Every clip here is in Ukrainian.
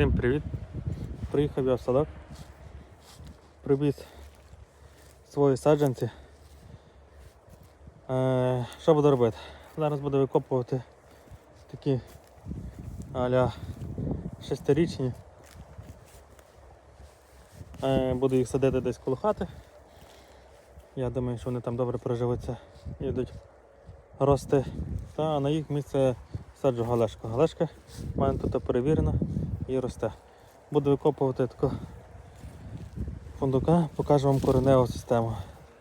Всім привіт! Приїхав я в садок. Привіз свої саджанці. Е, що буду робити? Зараз буду викопувати такі аля шестирічні. Е, буду їх садити десь коло хати. Я думаю, що вони там добре проживуться і йдуть рости. Та на їх місце саджу галешку. Галешка в мене тут перевірена і росте. Буду викопувати таку фундука, покажу вам кореневу систему.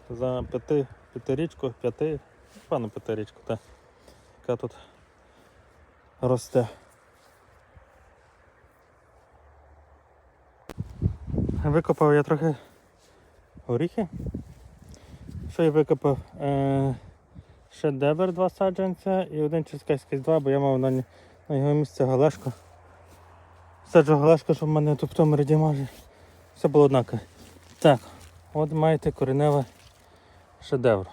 За п'яти, п'ятирічку, п'яти, певно п'ятирічку, та, яка тут росте. Викопав я трохи горіхи. Що я викопав? Е, шедевр два саджанця і один черкаський два, бо я мав на, на його місце галешку. Саджу галешку, щоб в мене ряді може. Все було однаково. Так, от маєте кореневе шедевр.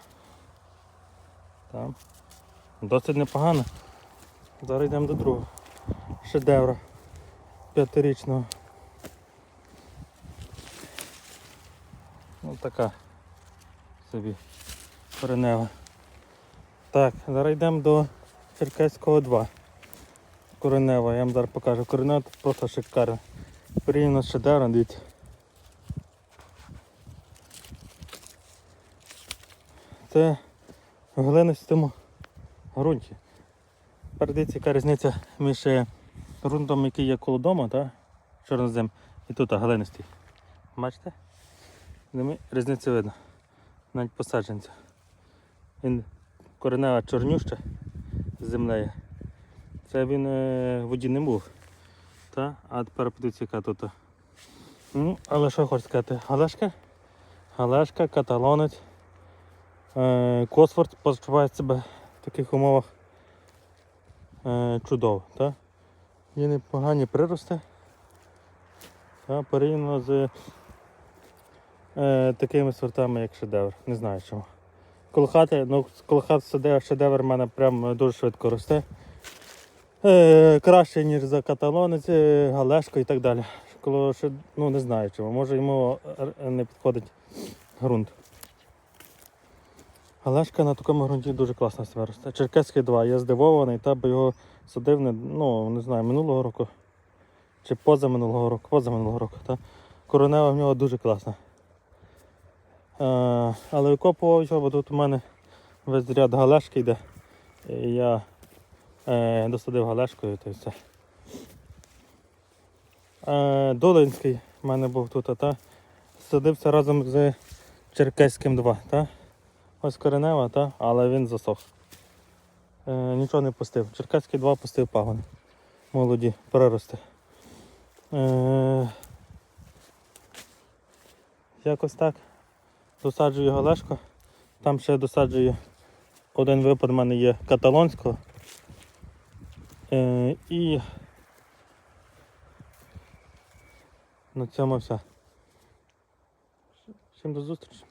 Там. Досить непогано. Зараз йдемо до другого шедевра п'ятирічного. Ось така собі коренева. Так, зараз йдемо до Черкеського 2. Коренева, я вам зараз покажу. Коренева тут просто шикарна. Порівняно з шедевром, дивіться. Це в глинистому ґрунті. Передивіться, яка різниця між е, ґрунтом, який є коло дому, та, чорнозем, і тут глинистий. Бачите? Різницю видно. Навіть посадженця. Він коренева чорнюща з землею. Це він е, в воді не був. Та? А тепер подивіться, яка тут. Ну, але що хочу сказати? Галешка? Галешка, каталонець. Е, Косфорд почуває себе в таких умовах е, чудово. Та? Є непогані прирости. Та? Порівняно з е, такими сортами, як шедевр. Не знаю чому. Коло хати, ну, коло хати шедевр, шедевр в мене прям дуже швидко росте. Е, краще, ніж за каталонець, е, галешко і так далі. Коло шед... ну не знаю чому. Може йому не підходить ґрунт. Галешка на такому ґрунті дуже класно себе росте. Черкеський 2. Я здивований, та бо його садив не, ну, не знаю, минулого року. Чи поза минулого року, поза минулого року. Та. Коронева в нього дуже класна. Е, але викопував його, бо тут у мене весь ряд галешки йде. І я е, досадив галешкою то й все. Е, Долинський в мене був тут, та садився разом з Черкеським 2. Та? Ось коренева, та? але він засох. Е, нічого не пустив. Черкаський 2 пустив пагони. Молоді, перерости. Е, якось так. Досаджую галешко. Там ще досаджую один випад в мене є каталонського. Е, і на цьому все. Всім до зустрічі.